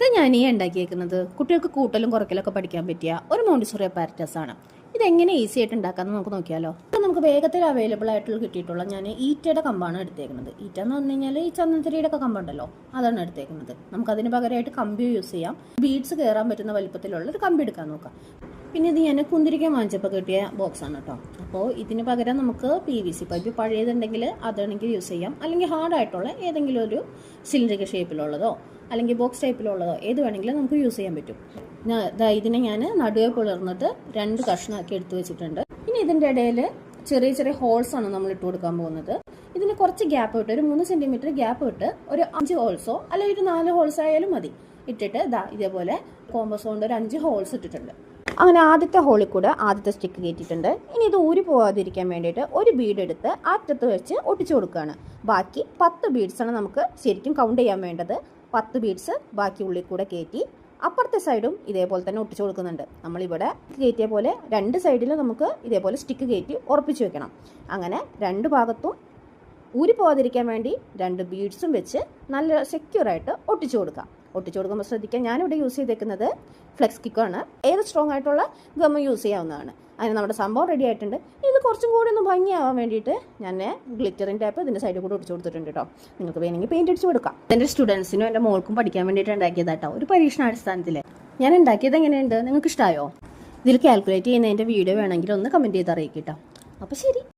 ഇത് ഞാൻ ഈ ഉണ്ടാക്കിയേക്കുന്നത്. കുട്ടികൾക്ക് കൂട്ടലും കുറയ്ക്കലൊക്കെ പഠിക്കാൻ പറ്റിയ ഒരു മോണ്ടിസോറി അപ്പാരറ്റസ് ആണ്. ഇതെങ്ങനെ ഈസി ആയിട്ട് ഉണ്ടാക്കാമെന്ന് നമുക്ക് നോക്കിയാലോ. അപ്പോൾ നമുക്ക് വേഗത്തിൽ അവൈലബിൾ ആയിട്ടുള്ള കിട്ടിയിട്ടുള്ള ഞാൻ ഈറ്റയുടെ കമ്പാണ് എടുത്തേക്കുന്നത്. ഈറ്റ എന്ന് പറഞ്ഞു കഴിഞ്ഞാൽ ഈ ചന്ദനത്തിരിയുടെ ഒക്കെ കമ്പുണ്ടല്ലോ അതാണ് എടുത്തേക്കുന്നത്. നമുക്ക് അതിന് പകരമായിട്ട് കമ്പി യൂസ് ചെയ്യാം. ബീഡ്സ് കയറാൻ പറ്റുന്ന വലുപ്പത്തിലുള്ള ഒരു കമ്പി എടുക്കാൻ നോക്കാം. പിന്നെ ഇത് ഞാൻ കുന്തിരിക്കാൻ വാങ്ങിച്ചപ്പോൾ കിട്ടിയ ബോക്സാണ് കേട്ടോ അപ്പോൾ ഇതിന് പകരം നമുക്ക് പി വി സി പൈപ്പ് പഴയതുണ്ടെങ്കിൽ അതാണെങ്കിൽ യൂസ് ചെയ്യാം. അല്ലെങ്കിൽ ഹാർഡായിട്ടുള്ള ഏതെങ്കിലും ഒരു സിലിണ്ടറിക്ക് ഷേപ്പിലുള്ളതോ അല്ലെങ്കിൽ ബോക്സ് ടൈപ്പിലുള്ളതോ ഏത് വേണമെങ്കിലും നമുക്ക് യൂസ് ചെയ്യാൻ പറ്റും. ഇതാ ഇതിനെ ഞാൻ നടുവെ പുലർന്നിട്ട് രണ്ട് കഷ്ണമാക്കി എടുത്തു വെച്ചിട്ടുണ്ട്. ഇനി ഇതിന്റെ ഇടയിൽ ചെറിയ ചെറിയ ഹോൾസ് ആണ് നമ്മൾ ഇട്ട് കൊടുക്കാൻ പോകുന്നത്. ഇതിന് കുറച്ച് ഗ്യാപ്പ് ഇട്ട് ഒരു മൂന്ന് സെന്റിമീറ്റർ ഗ്യാപ്പ് ഇട്ട് ഒരു അഞ്ച് ഹോൾസോ അല്ലെങ്കിൽ ഒരു നാല് ഹോൾസ് ആയാലും മതി. ഇട്ടിട്ട് ഇതാ ഇതേപോലെ കോമ്പസ് കൊണ്ട് ഒരു അഞ്ച് ഹോൾസ് ഇട്ടിട്ടുണ്ട്. അങ്ങനെ ആദ്യത്തെ ഹോളിൽ കൂടെ ആദ്യത്തെ സ്റ്റിക്ക് കയറ്റിയിട്ടുണ്ട്. ഇനി ഇത് ഊരി പോകാതിരിക്കാൻ വേണ്ടിയിട്ട് ഒരു ബീഡ് എടുത്ത് അറ്റത്ത് വെച്ച് ഒട്ടിച്ചു കൊടുക്കുകയാണ്. ബാക്കി പത്ത് ബീഡ്സാണ് നമുക്ക് ശരിക്കും കൗണ്ട് ചെയ്യാൻ വേണ്ടത്. പത്ത് ബീഡ്സ് ബാക്കി ഉള്ളിൽ കൂടെ കയറ്റി അപ്പുറത്തെ സൈഡും ഇതേപോലെ തന്നെ ഒട്ടിച്ചു കൊടുക്കുന്നുണ്ട്. നമ്മളിവിടെ കയറ്റിയ പോലെ രണ്ട് സൈഡിലും നമുക്ക് ഇതേപോലെ സ്റ്റിക്ക് കയറ്റി ഉറപ്പിച്ചു വെക്കണം. അങ്ങനെ രണ്ട് ഭാഗത്തും ഊരി പോകാതിരിക്കാൻ വേണ്ടി രണ്ട് ബീഡ്സും വെച്ച് നല്ല സെക്യൂറായിട്ട് ഒട്ടിച്ചു കൊടുക്കാം. ഒട്ടിച്ചു കൊടുക്കുമ്പോൾ ശ്രദ്ധിക്കാം. ഞാനിവിടെ യൂസ് ചെയ്തേക്കുന്നത് ഫ്ലെക്സ് കിക്കാണ് ഏത് സ്ട്രോങ് ആയിട്ടുള്ള ഗമ്മ യൂസ് ചെയ്യാവുന്നതാണ്. അതിന് നമ്മുടെ സംഭവം റെഡി ആയിട്ടുണ്ട്. ഇത് കുറച്ചും കൂടി ഒന്ന് ഭംഗിയാവാൻ വേണ്ടിയിട്ട് ഞാൻ ഗ്ലിറ്ററിൻ ടൈപ്പ് ഇതിന്റെ സൈഡിൽ കൂടെ ഒടിച്ചു കൊടുത്തിട്ടുണ്ട് കേട്ടോ നിങ്ങൾക്ക് വേണമെങ്കിൽ പെയിന്റ് അടിച്ച് കൊടുക്കാം. എന്റെ സ്റ്റുഡൻസിനും എന്റെ മോൾക്കും പഠിക്കാൻ വേണ്ടിയിട്ട് ഉണ്ടാക്കിയതാട്ടോ ഒരു പരീക്ഷണാടിസ്ഥാനത്തിൽ ഞാൻ ഉണ്ടാക്കിയത് എങ്ങനെയുണ്ട്? നിങ്ങൾക്ക് ഇഷ്ടമായോ ഇതിൽ കാൽക്കുലേറ്റ് ചെയ്യുന്നതിന്റെ വീഡിയോ വേണമെങ്കിൽ ഒന്ന് കമന്റ് ചെയ്ത് അറിയിക്കട്ടോ അപ്പോൾ ശരി.